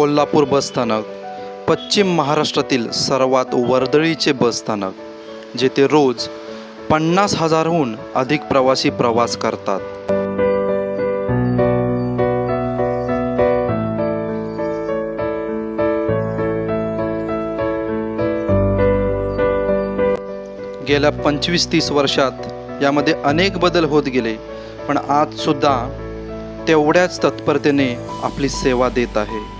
कोल्हापूर बसस्थानक पश्चिम महाराष्ट्रातील सर्वात वर्दळीचे बसस्थानक जेथे रोज पन्नास हजारहून अधिक प्रवासी प्रवास करतात. गेल्या पंचवीस तीस वर्षात यामध्ये अनेक बदल होत गेले पण आजसुद्धा तेवढ्याच तत्परतेने आपली सेवा देत आहे.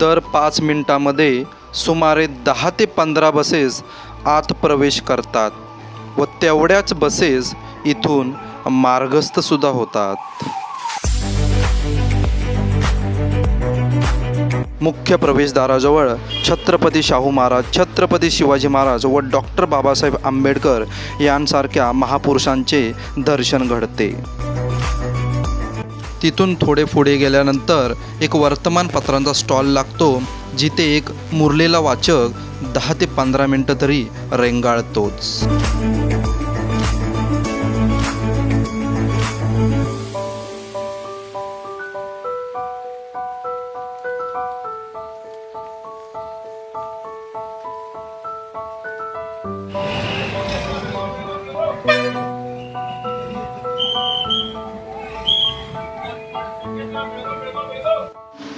दर पाच मिनिटामध्ये सुमारे दहा ते पंधरा बसेस आत प्रवेश करतात व तेवढ्याच बसेस इथून मार्गस्थसुद्धा होतात. मुख्य प्रवेशद्वाराजवळ छत्रपती शाहू महाराज छत्रपती शिवाजी महाराज व डॉक्टर बाबासाहेब आंबेडकर यांसारख्या महापुरुषांचे दर्शन घडते. तिथून थोडे पुढे गेल्यानंतर एक वर्तमानपत्रांचा स्टॉल लागतो जिथे एक मुरलेला वाचक दहा ते पंधरा मिनटं तरी रेंगाळतोच.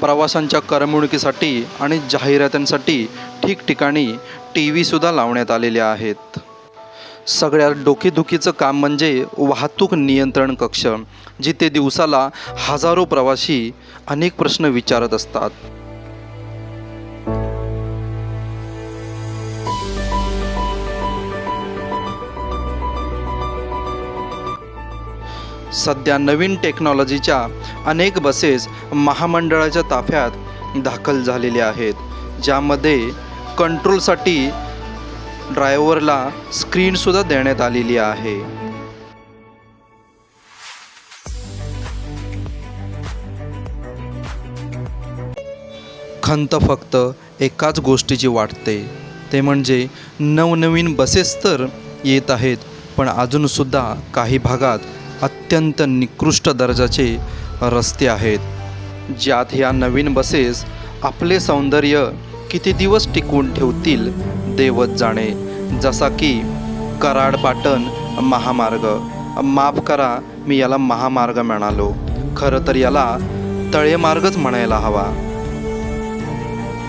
प्रवाशांच्या करमणुकीसाठी आणि जाहिरातींसाठी ठिकठिकाणी टी व्हीसुद्धा लावण्यात आलेल्या आहेत. सगळ्यात डोकेदुखीचं काम म्हणजे वाहतूक नियंत्रण कक्ष जिथे दिवसाला हजारो प्रवासी अनेक प्रश्न विचारत असतात. सध्या नवीन टेक्नॉलॉजीच्या अनेक बसेस महामंडळाच्या ताफ्यात दाखल झालेल्या आहेत ज्यामध्ये कंट्रोलसाठी ड्रायव्हरला स्क्रीनसुद्धा देण्यात आलेली आहे. खंत फक्त एकाच गोष्टीची वाटते ते म्हणजे नवनवीन बसेस तर येत आहेत पण अजूनसुद्धा काही भागात अत्यंत निकृष्ट दर्जाचे रस्ते आहेत ज्यात ह्या नवीन बसेस आपले सौंदर्य किती दिवस टिकवून ठेवतील देवत जाणे. जसा की कराड पाटण महामार्ग. माफ करा मी याला महामार्ग म्हणालो. खरं तर याला तळेमार्गच म्हणायला हवा.